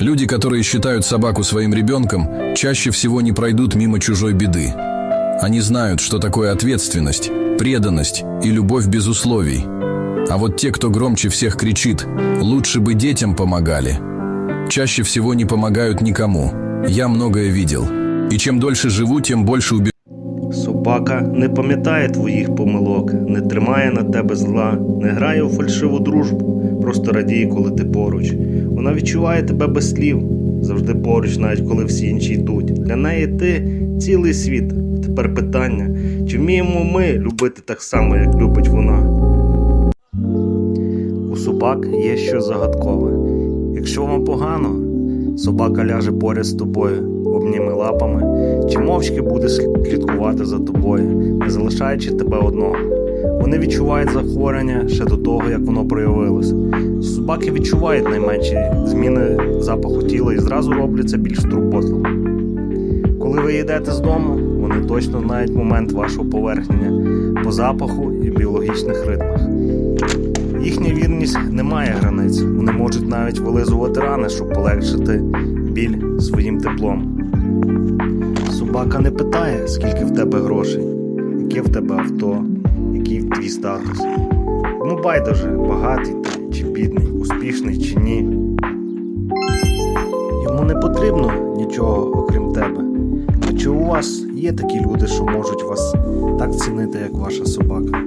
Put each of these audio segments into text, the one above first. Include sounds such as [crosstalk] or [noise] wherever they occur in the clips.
Люди, которые считают собаку своим ребенком, чаще всего не пройдут мимо чужой беды. Они знают, что такое ответственность, преданность и любовь без условий. А вот те, кто громче всех кричит «лучше бы детям помогали», чаще всего не помогают никому. Я многое видел. И чем дольше живу, тем больше убеждаюсь. Собака не пам'ятає твоїх помилок, не тримає на тебе зла, не грає у фальшиву дружбу, просто радіє, коли ти поруч. Вона відчуває тебе без слів, завжди поруч, навіть коли всі інші йдуть. Для неї ти цілий світ. Тепер питання: чи вміємо ми любити так само, як любить вона? У собак є щось загадкове. Якщо вам погано, собака ляже поряд з тобою, обніме лапами, чи мовчки буде слідкувати за тобою, не залишаючи тебе одного. Вони відчувають захворювання ще до того, як воно проявилося. Собаки відчувають найменші зміни запаху тіла і зразу робляться більш турботливими. Коли ви йдете з дому, вони точно знають момент вашого поверхнення по запаху і біологічних ритмах. Їхня вірність не має границь. Вони можуть навіть вилизувати рани, щоб полегшити біль своїм теплом. Собака не питає, скільки в тебе грошей, яке в тебе авто, який твій статус. Йому байдуже, багатий ти чи бідний, успішний чи ні. Йому не потрібно нічого окрім тебе. А чи у вас є такі люди, що можуть вас так цінити, як ваша собака?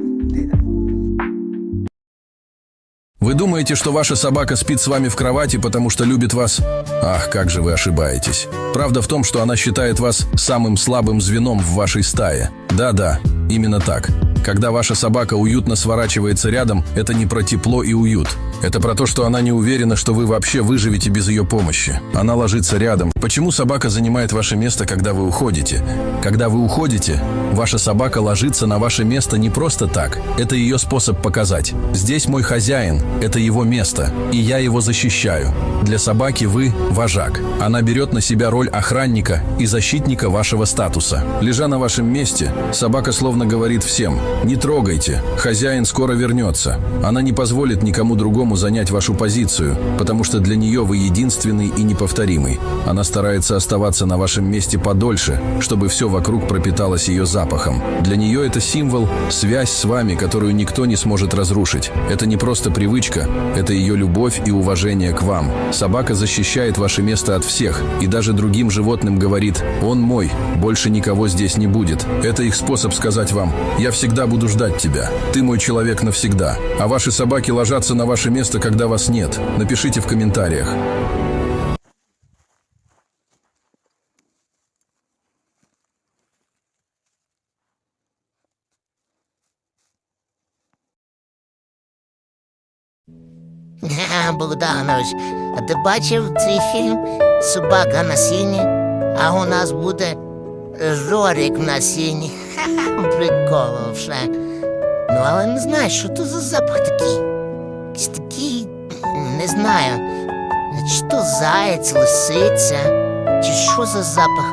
Вы думаете, что ваша собака спит с вами в кровати, потому что любит вас? Ах, как же вы ошибаетесь. Правда в том, что она считает вас самым слабым звеном в вашей стае. Да-да, именно так. Когда ваша собака уютно сворачивается рядом, это не про тепло и уют. Это про то, что она не уверена, что вы вообще выживете без ее помощи. Она ложится рядом. Почему собака занимает ваше место, когда вы уходите? Когда вы уходите, ваша собака ложится на ваше место не просто так. Это ее способ показать. Здесь мой хозяин, это его место, и я его защищаю. Для собаки вы – вожак. Она берет на себя роль охранника и защитника вашего статуса. Лежа на вашем месте, собака словно говорит всем – не трогайте, хозяин скоро вернется. Она не позволит никому другому занять вашу позицию, потому что для нее вы единственный и неповторимый. Она старается оставаться на вашем месте подольше, чтобы все вокруг пропиталось ее запахом. Для нее это символ, связь с вами, которую никто не сможет разрушить. Это не просто привычка, это ее любовь и уважение к вам. Собака защищает ваше место от всех, и даже другим животным говорит «Он мой, больше никого здесь не будет». Это их способ сказать вам «Я всегда буду ждать тебя, ты мой человек навсегда». А ваши собаки ложатся на ваше место, когда вас нет. Напишите в комментариях. Ге, [laughs] Богданович, а ти бачив цей фільм Собака на сіні, а у нас буде Жорик на сіні. Вже. Ну, але не знаю, що то за запах такий. Такий, не знаю, чи то заєць, лисиця, чи що за запах?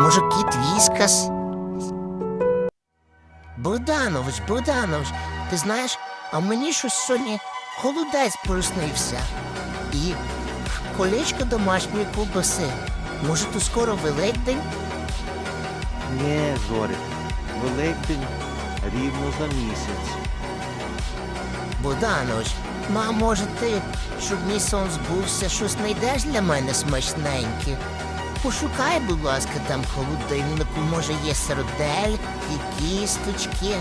Може, кіт віскас? Богданович, Богданович, ти знаєш, а мені щось сьогодні холодець приснився. І колечко домашньої ковбаси. Може, то скоро Великдень? Ні, Зорик, Великдень рівно за місяць. Богданович, ма, може ти, щоб мій сон збувся, щось знайдеш для мене смачненьке? Пошукай, будь ласка, там холодильнику, може є і кісточки.